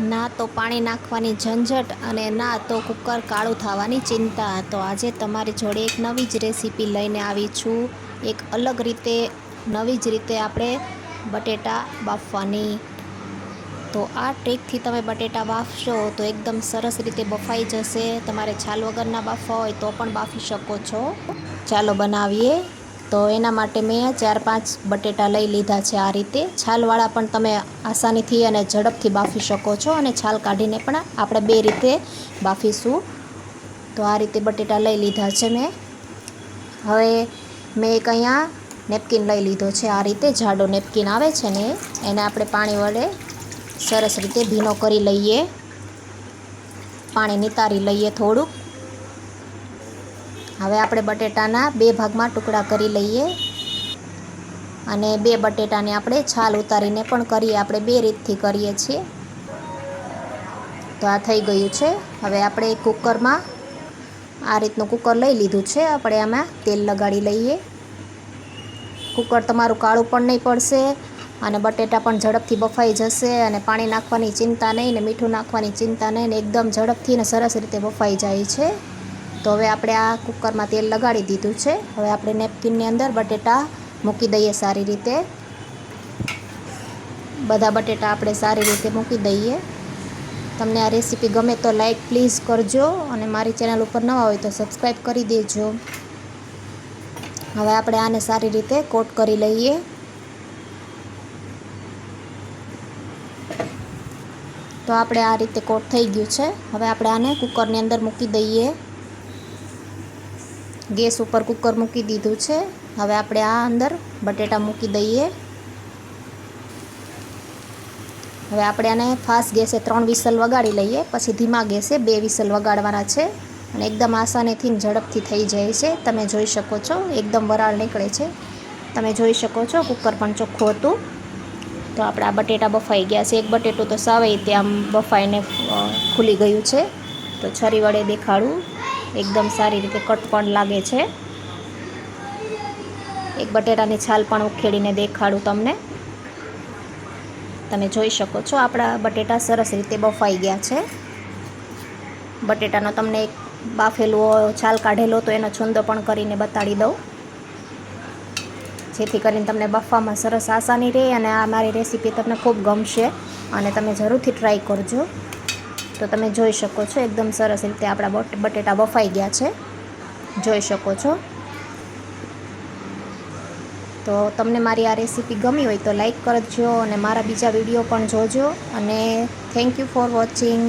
ના તો પાણી નાખવાની ઝંઝટ અને ના તો કુકર કાળું થવાની ચિંતા. તો આજે તમારી જોડે એક નવી જ રેસીપી લઈને આવી છું. એક અલગ રીતે, નવી જ રીતે આપણે બટેટા બાફવાની. તો આ ટ્રીકથી તમે બટેટા બાફશો તો એકદમ સરસ રીતે બફાઈ જશે. તમારે છાલ વગરના બાફવા હોય તો પણ બાફી શકો છો. ચાલો બનાવીએ. તો એના માટે મેં ચાર પાંચ બટેટા લઈ લીધા છે આ રીતે. છાલવાળા પણ તમે આસાનીથી અને ઝડપથી બાફી શકો છો અને છાલ કાઢીને પણ આપણે બે રીતે બાફીશું. તો આ રીતે બટેટા લઈ લીધા છે મેં. હવે મેં એક અહીંયા નેપકિન લઈ લીધો છે. આ રીતે જાડો નેપકિન આવે છે ને, એને આપણે પાણી વડે સરસ રીતે ભીનો કરી લઈએ. પાણી નિતારી લઈએ થોડુંક. હવે આપણે બટેટાના બે ભાગમાં ટુકડા કરી લઈએ. અને બે બટેટાને આપણે છાલ ઉતારીને પણ કરીએ, આપણે બે રીતથી કરીએ છીએ. તો આ થઈ ગયું છે. હવે આપણે કુકરમાં આ રીતનું કુકર લઈ લીધું છે. આપણે આમાં તેલ લગાડી લઈએ. કુકર તમારું કાળું પણ નહીં પડશે અને બટેટા પણ ઝડપથી બફાઈ જશે અને પાણી નાખવાની ચિંતા નહીં ને મીઠું નાખવાની ચિંતા નહીં ને એકદમ ઝડપથી ને સરસ રીતે બફાઈ જાય છે. તો હવે આપણે આ કુકરમાં તેલ લગાડી દીધું છે. હવે આપણે નેપકિનની અંદર બટેટા મૂકી દઈએ સારી રીતે. બધા બટેટા આપણે સારી રીતે મૂકી દઈએ. તમને આ રેસીપી ગમે તો લાઈક પ્લીઝ કરજો અને મારી ચેનલ ઉપર નવા હોય તો સબસ્ક્રાઈબ કરી દેજો. હવે આપણે આને સારી રીતે કોટ કરી લઈએ. તો આપણે આ રીતે કોટ થઈ ગયું છે. હવે આપણે આને કુકરની અંદર મૂકી દઈએ. ગેસ ઉપર કુકર મૂકી દીધું છે. હવે આપણે આ અંદર બટેટા મૂકી દઈએ. હવે આપણે આને ફાસ્ટ ગેસે ત્રણ વિસલ વગાડી લઈએ. પછી ધીમા ગેસે બે વિસલ વગાડવાના છે. અને એકદમ આસાનીથી ઝડપથી થઈ જાય છે. તમે જોઈ શકો છો, એકદમ વરાળ નીકળે છે. તમે જોઈ શકો છો, કુકર પણ ચોખ્ખું હતું. તો આપણા બટેટા બફાઈ ગયા છે. એક બટેટું તો સાવે ત્યાં બફાઈને ખુલી ગયું છે. તો છરી વડે દેખાડું. એકદમ સારી રીતે કટ પણ લાગે છે. એક બટેટાની છાલ પણ ઉખેડીને દેખાડું તમને. તમે જોઈ શકો છો, આપણા બટેટા સરસ રીતે બફાઈ ગયા છે. બટેટાનો તમને એક બાફેલો છાલ કાઢેલો તો એનો છુંદો પણ કરીને બતાડી દઉં. જેથી કરીને તમને બફવામાં સરસ આસાની રહે અને આ મારી રેસીપી તમને ખૂબ ગમશે અને તમે જરૂરથી ટ્રાય કરજો. તો તમે જોઈ શકો છો, એકદમ સરસ રીતે આપણા બટેટા બફાઈ ગયા છે. જોઈ શકો છો. તો તમને મારી આ રેસીપી ગમી હોય તો લાઈક કરજો અને મારા બીજા વીડિયો પણ જોજો. અને થેન્ક યુ ફોર વોચિંગ